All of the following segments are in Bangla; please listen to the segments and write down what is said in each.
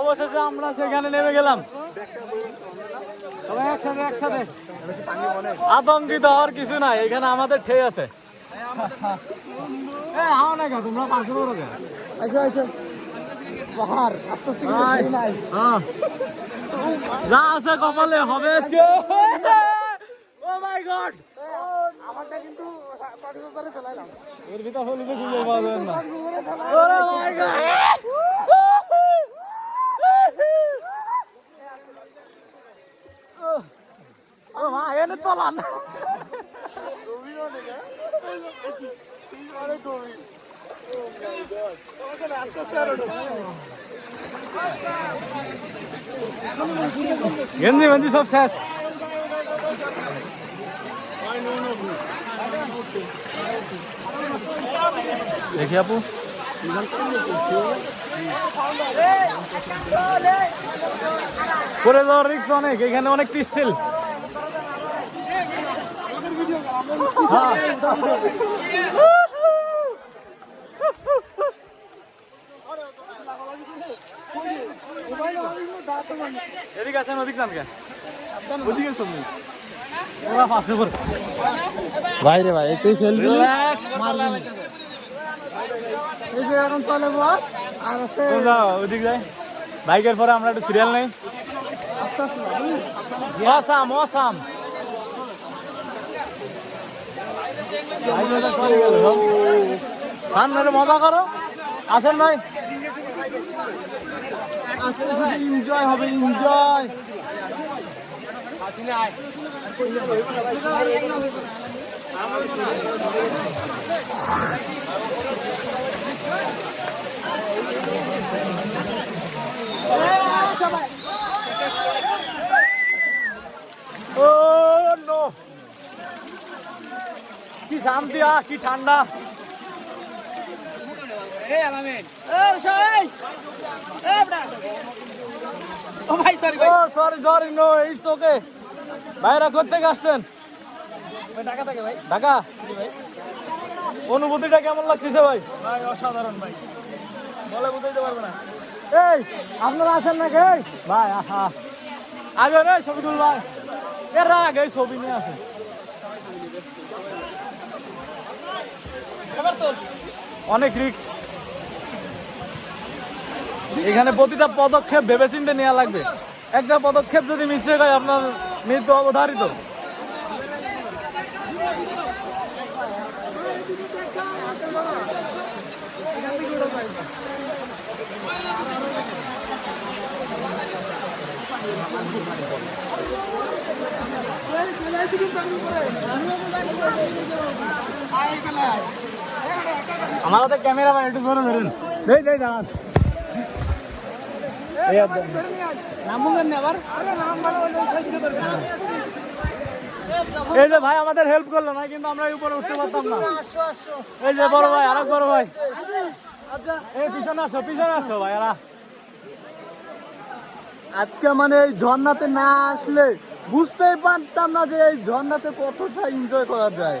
অবশেষে আমরা সেখানে নেমে গেলাম। সবাই একসাথে একসাথে। আতঙ্কিত হওয়ার কিছু নাই এখানে আমাদের ঠে আছে। এ, হাও না তোমরা পাশে বড় আসো আসো পাহাড় আস্তে আস্তে কিন্তু ভাই, ঘুরে নাই। হ্যাঁ। যা আছে কপালে হবে আজকে। Oh my God! আমারটা কিন্তু এর ভিতর হলে খুঁজে পাওয়া যাবে না কক্সবাজারে মাই গড! ও মা, এনে তলান। গেঞ্জি গেঞ্জি সব শেষ। দেখি আপু। করে যাওয়ার রিক্স অনেক, এখানে অনেক পিচ্ছিল হ্যাঁ। এদিকে আছেন ওদিক যান কে ওদিকে চলুন। ওরা পাশে পড়ে ভাই রে ভাই তুই ফেলবি রিল্যাক্স এই যে এখন চলে বস আর আছে যাও ওদিক যাই। বাইকের পরে আমরা একটু সিরিয়াল নেই। আস্তে আস্তে অসাম মজা করো। আসেন ভাই। এনজয় হবে এনজয় নো কি আ কি ঠান্ডা। নো ভাইরা কোথেকে আসছেন? ঢাকা অনুভূতিটা কেমন লাগতেছে ভাই? ভাই অসাধারণ ভাই। বলে বুঝাইতে পারবে না। এই আপনারা আসেন নাকি? এই? ভাই আহা। আগে রে শফিকুল ভাই এর আগে ছবি নিয়ে আসেন। অনেক রিক্স এখানে প্রতিটা পদক্ষেপ ভেবেচিন্তে নেওয়া লাগবে। একটা পদক্ষেপ যদি মিস্টেক হয়, আপনার মৃত্যু অবধারিত। আমার হাতে ক্যামেরা ম্যান একটু ধরে ধরেন। দেই দেই দাঁড়ান। এই যে ভাই আমাদের হেল্প করল না কিন্তু আমরা উপরে উঠতে পারতাম না। এই যে বড় ভাই আরেক বড় ভাই। এই পিছনে আসো পিছনে আসো ভাই আজকে মানে এই ঝর্ণাতে না আসলে বুঝতেই পারতাম না যে এই ঝর্ণাতে কতটা এনজয় করা যায়।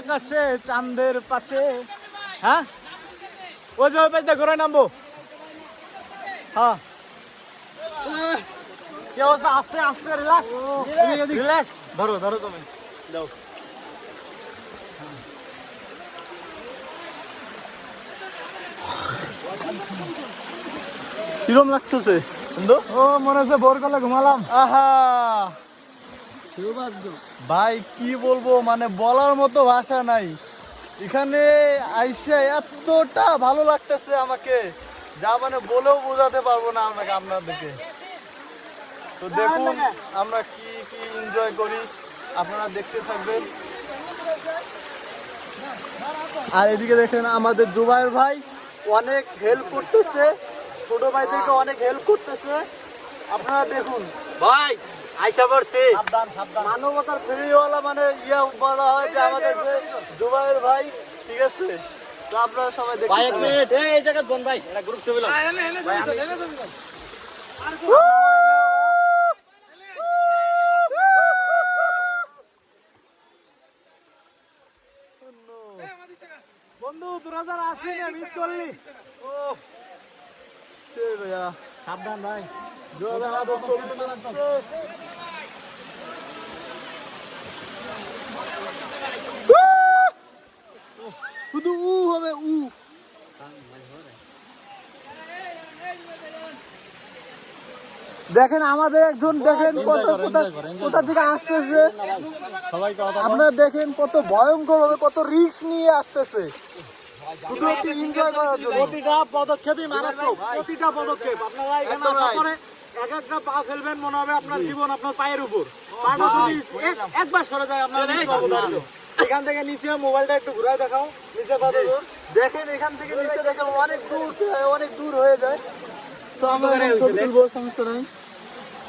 আকাশে চাঁদের পাশে। হ্যাঁ? ওই যে ওই পাশে ঘুরে নামবো। হ্যাঁ। কি অবস্থা? আস্তে আস্তে রিল্যাক্স রিল্যাক্স ধরো ধরো তুমি। দাও। কিরম লাগছে বন্ধু? ও মনে হচ্ছে ভোর করলে ঘুমালাম। আহা! ভাই কি বলব মানে বলার মতো ভাষা নাই। এখানে আইসা এতটা ভালো লাগতেছে আমাকে যা মানে বলেও বোঝাতে পারব না আপনাকে আপনাদেরকে। তো দেখুন আমরা কি কি এনজয় করি আপনারা দেখতে থাকবেন। আর এদিকে দেখেন আমাদের জুবাইর ভাই অনেক হেল্প করতেছে। ছোট ভাইদেরকে অনেক হেল্প করতেছে। আপনারা দেখুন। ভাই আইসা পড়ছি। মানবতার ফেরিওয়ালা মানে ইয়া বলা হয় যে আমাদের দুবাইয়ের ভাই ঠিক আছে? তো আপনারা সবাই ভাই এক মিনিট। এই জায়গায় বোন ভাই এটা গ্রুপ ছবি। বন্ধু যারা আসলি না মিস করলি। ও সে ভাইয়া। সাবধান ভাই। শুধু উ হবে উ। দেখেন আমাদের একজন দেখেন কত কোথা কোথা থেকে আসতেছে। আপনারা দেখেন কত ভয়ঙ্কর ভাবে কত রিস্ক নিয়ে আসতেছে। শুধু একটু এনজয় করার জন্য। প্রতিটা পদক্ষেপই মারাত্মক। প্রতিটা পদক্ষেপ। আপনারা এখানে আসার পরে এক একটা পা ফেলবেন মনে হবে আপনার জীবন আপনার পায়ের উপর। পাটা যদি একবার সরে যায় আপনার এখান থেকে নিচে মোবাইলটা একটু ঘুরায় দেখাও। নিচে দেখেন এখান থেকে নিচে দেখেন অনেক দূর অনেক দূর হয়ে যায়। তো আমরা সমস্যা নাই।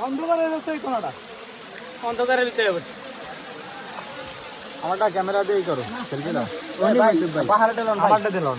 অন্ধকারে রয়েছে এই কোনাটা? অন্ধকারে দিতে হবে। আমারটা ক্যামেরা দিয়েই করো। সেলফি না পাহাড়টা দিলাম পাহাড়টা দিলাম